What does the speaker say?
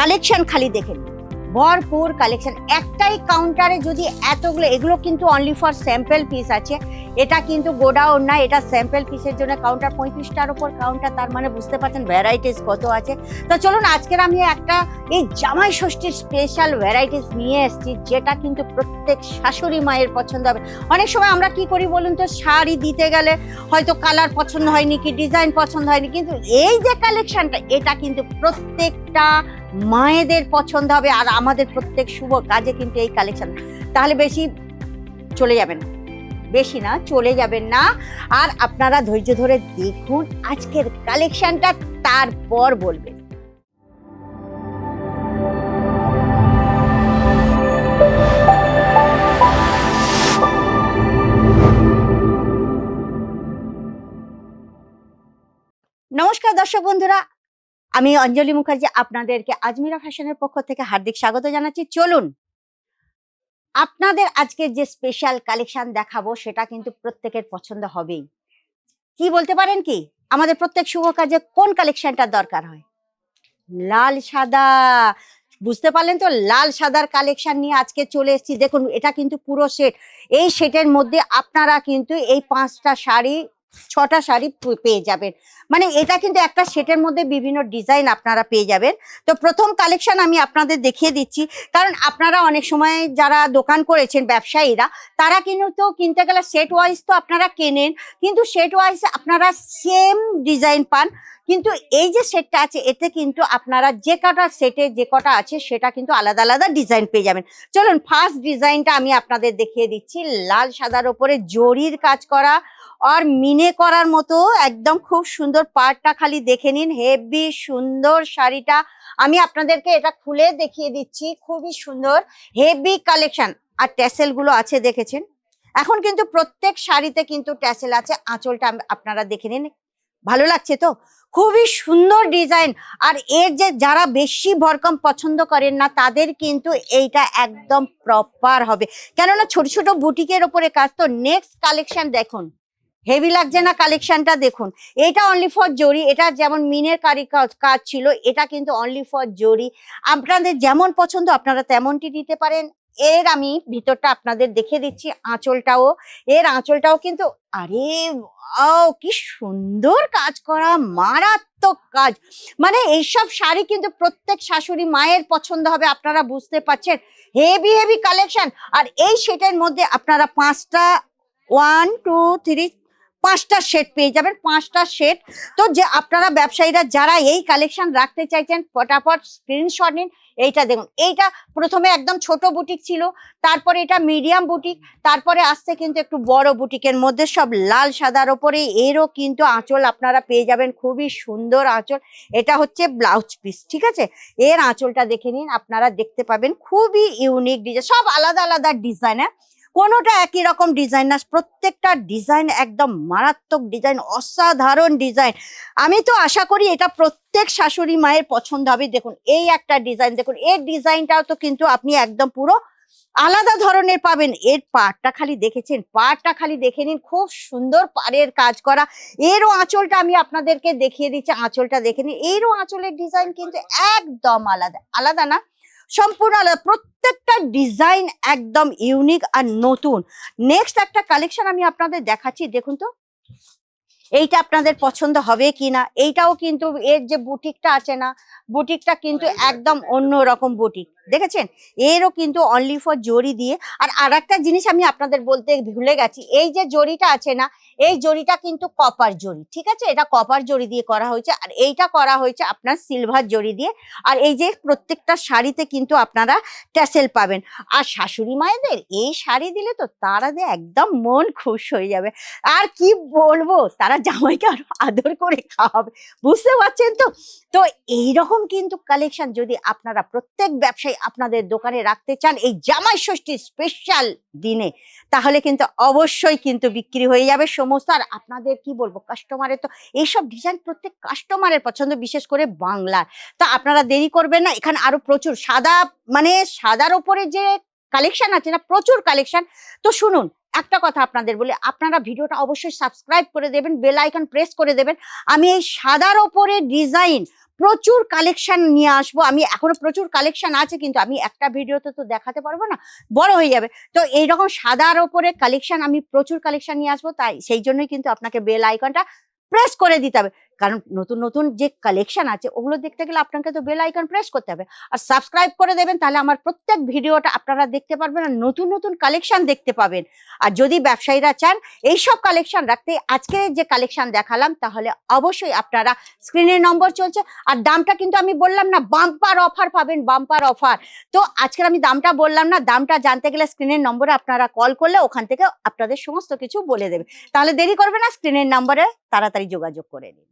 Collection খালি দেখে নিন। ভরপুর কালেকশন। একটাই কাউন্টারে যদি এতগুলো, এগুলো কিন্তু অনলি ফর স্যাম্পল পিস আছে। এটা কিন্তু গোডাউন না, এটা স্যাম্পল পিসের জন্য কাউন্টার পঁয়ত্রিশটার ওপর কাউন্টার তার মানে বুঝতে পারছেন ভ্যারাইটিস কত আছে। তো চলুন, আজকের আমি একটা এই জামাই ষষ্ঠীর স্পেশাল ভ্যারাইটিস নিয়ে এসেছি, যেটা কিন্তু প্রত্যেক শাশুড়ি মায়ের পছন্দ হবে। অনেক সময় আমরা কি করি বলুন তো, শাড়ি দিতে গেলে হয়তো কালার পছন্দ হয়নি, কি ডিজাইন পছন্দ হয়নি, কিন্তু এই যে কালেকশনটা এটা কিন্তু প্রত্যেকটা মায়েদের পছন্দ হবে আর আমাদের প্রত্যেক শুভ কাজে কিন্তু এই কালেকশন তাহলে বেশি চলে যাবেন বেশি না, চলে যাবেন না। আর আপনারা ধৈর্য ধরে দেখুন আজকের কালেকশনটা তারপর বলবেন। নমস্কার দর্শক বন্ধুরা আমি অঞ্জলি মুখার্জি আপনাদেরকে আজমিরা ফ্যাশনের পক্ষ থেকে হার্দিক স্বাগত জানাচ্ছি। চলুন, আপনাদের আজকে যে স্পেশাল কালেকশন দেখাবো, সেটা কিন্তু প্রত্যেকের পছন্দ হবেই। কি বলতে পারেন কি? আমাদের প্রত্যেক শুভ কাজে কোন কালেকশনটা দরকার হয়? লাল সাদা। বুঝতে পারলেন তো, লাল সাদার কালেকশন নিয়ে আজকে চলে এসেছি। দেখুন, এটা কিন্তু পুরো সেট এই সেটের মধ্যে আপনারা কিন্তু এই পাঁচটা শাড়ি ছটা শাড়ি পেয়ে যাবেন। মানে এটা কিন্তু একটা সেটের মধ্যে বিভিন্ন ডিজাইন আপনারা পেয়ে যাবেন। তো প্রথম কালেকশন আমি আপনাদের দেখিয়ে দিচ্ছি। কারণ আপনারা অনেক সময় যারা দোকান করেছেন ব্যবসায়ীরা, তারা কিন্তু কিনতে গেলে সেট ওয়াইজ তো আপনারা কেনেন, কিন্তু সেট ওয়াইজ আপনারা সেম ডিজাইন পান। কিন্তু এই যে সেটটা আছে, এতে কিন্তু আপনারা যে কটা সেটে যে কটা আছে, সেটা কিন্তু আলাদা আলাদা ডিজাইন পেয়ে যাবেন। চলুন ফার্স্ট ডিজাইনটা আমি আপনাদের দেখিয়ে দিচ্ছি। লাল সাদার ওপরে জরির কাজ করা আর মিনে করার মতো একদম খুব সুন্দর পাড়টা খালি দেখে নিন। হেভি সুন্দর শাড়িটা। আমি আপনাদেরকে এটা খুলে দেখিয়ে দিচ্ছি। খুবই সুন্দর, হেভি কালেকশন। আর ট্যাসেলগুলো আছে দেখেছেন? এখন কিন্তু প্রত্যেক শাড়িতে কিন্তু ট্যাসেল আছে। আঁচলটা আপনারা দেখে নিন। ভালো লাগছে তো? খুবই সুন্দর ডিজাইন। আর এর যে যারা বেশি ভরকম পছন্দ করেন না, তাদের কিন্তু এইটা একদম প্রপার হবে। কেননা ছোট ছোট বুটিকের ওপরে কাজ তো। নেক্সট কালেকশন দেখুন। হেভি লাগছে না কালেকশনটা দেখুন। এটা অনলি ফর জরি এটা যেমন মিনের কারি কাজ ছিল, এটা কিন্তু অনলি ফর জরি আপনাদের যেমন পছন্দ আপনারা তেমনটি নিতে পারেন। এর আমি ভিতরটা আপনাদের দেখে দিচ্ছি আঁচলটাও। এর আঁচলটাও কিন্তু, আরে ও কি সুন্দর কাজ করা, মারাত্মক কাজ। মানে এইসব শাড়ি কিন্তু প্রত্যেক শাশুড়ি মায়ের পছন্দ হবে, আপনারা বুঝতে পারছেন। হেভি হেভি কালেকশন আর এই সেটের মধ্যে আপনারা পাঁচটা ওয়ান টু থ্রি পাঁচটা সেট পেয়ে যাবেন, পাঁচটা সেট তো যে আপনারা ব্যবসায়ীরা যারা এই কালেকশন রাখতে চাইছেন, ফটাফট স্ক্রিনশট নিন। এইটা দেখুন, এইটা প্রথমে একদম ছোট বুটিক ছিল, তারপরে এটা মিডিয়াম বুটিক তারপরে আসছে কিন্তু একটু বড় বুটিকের মধ্যে সব লাল সাদার ওপরে। এরও কিন্তু আঁচল আপনারা পেয়ে যাবেন, খুবই সুন্দর আঁচল। এটা হচ্ছে ব্লাউজ পিস ঠিক আছে? এর আঁচলটা দেখে নিন, আপনারা দেখতে পাবেন খুবই ইউনিক ডিজাইন সব আলাদা আলাদা ডিজাইন হ্যাঁ কোনোটা একই রকম ডিজাইন না, প্রত্যেকটা ডিজাইন একদম মারাত্মক ডিজাইন অসাধারণ ডিজাইন আমি তো আশা করি এটা প্রত্যেক শাশুড়ি মায়ের পছন্দ হবে। দেখুন, এই একটা ডিজাইন দেখুন, এর ডিজাইনটাও তো কিন্তু আপনি একদম পুরো আলাদা ধরনের পাবেন। এর পাড়টা খালি দেখেছেন, পাড়টা খালি দেখে নিন, খুব সুন্দর পাড়ের কাজ করা। এরও আঁচলটা আমি আপনাদেরকে দেখিয়ে দিচ্ছি, আঁচলটা দেখে নিন। এরও আঁচলের ডিজাইন কিন্তু একদম আলাদা আলাদা না। সম্পূর্ণ আলাদা। প্রত্যেকটা ডিজাইন একদম ইউনিক আর নতুন। নেক্সট একটা কালেকশন আমি আপনাদের দেখাচ্ছি দেখুন তো। এইটা আপনাদের পছন্দ হবে কি না? এইটাও কিন্তু এর যে বুটিকটা আছে না বুটিকটা কিন্তু একদম অন্য রকম বুটিক দেখেছেন? এরও কিন্তু অনলি ফর জরি দিয়ে। আর আর একটা জিনিস আমি আপনাদের বলতে ভুলে গেছি, এই যে জরিটা আছে না, এই জরিটা কিন্তু কপার জরি, ঠিক আছে? এটা কপার জরি দিয়ে করা হয়েছে, আর এইটা করা হয়েছে আপনার সিলভার জরি দিয়ে। আর এই যে প্রত্যেকটা শাড়িতে কিন্তু আপনারা ট্যাসেল পাবেন। আর শাশুড়ি মায়েদের এই শাড়ি দিলে তো তারা যে একদম মন খুশ হয়ে যাবে। আর কি বলব, তারা জামাইকে আরও আদর করে খাওয়াবে। বুঝতে পারছেন তো? তো এইরকম কিন্তু কালেকশন যদি আপনারা প্রত্যেক ব্যবসায়ী আপনাদের দোকানে রাখতে চান এই জামাই ষষ্ঠী স্পেশাল দিনে, তাহলে কিন্তু অবশ্যই কিন্তু বিক্রি হয়ে যাবে সমস্ত। আর আপনাদের কি বলব কাস্টমারের তো এইসব ডিজাইন প্রত্যেক কাস্টমারের পছন্দ, বিশেষ করে বাংলার। তা আপনারা দেরি করবেন না, এখানে আরও প্রচুর সাদা মানে সাদার ওপরে যে কালেকশন আছে না, প্রচুর কালেকশন তো শুনুন একটা কথা আপনাদের বলি, আপনারা ভিডিওটা অবশ্যই সাবস্ক্রাইব করে দেবেন বেল আইকন প্রেস করে দেবেন। আমি এই সাদার ওপরে ডিজাইন প্রচুর কালেকশন নিয়ে আসব। আমি এখনও প্রচুর কালেকশন আছে, কিন্তু আমি একটা ভিডিওতে তো দেখাতে পারব না, বড় হয়ে যাবে। তো এইরকম সাদার ওপরে কালেকশন আমি প্রচুর কালেকশন নিয়ে আসব, তাই সেই জন্যই কিন্তু আপনাকে বেল আইকনটা প্রেস করে দিতে হবে। কারণ নতুন নতুন যে কালেকশন আছে, ওগুলো দেখতে গেলে আপনাকে তো বেল আইকন প্রেস করতে হবে। আর সাবস্ক্রাইব করে দেবেন, তাহলে আমার প্রত্যেক ভিডিওটা আপনারা দেখতে পারবেন আর নতুন নতুন কালেকশন দেখতে পাবেন। আর যদি ব্যবসায়ীরা চান, এইসব কালেকশন রাখতে আজকে যে কালেকশন দেখালাম, তাহলে অবশ্যই আপনারা স্ক্রিনের নম্বর চলছে। আর দামটা কিন্তু আমি বললাম না বাম্পার অফার পাবেন বাম্পার অফার তো আজকের আমি দামটা বললাম না, দামটা জানতে গেলে স্ক্রিনের নম্বরে আপনারা কল করলে ওখান থেকে আপনাদের সমস্ত কিছু বলে দেবে। তাহলে দেরি করবে না স্ক্রিনের নম্বরে তাড়াতাড়ি যোগাযোগ করে নিন।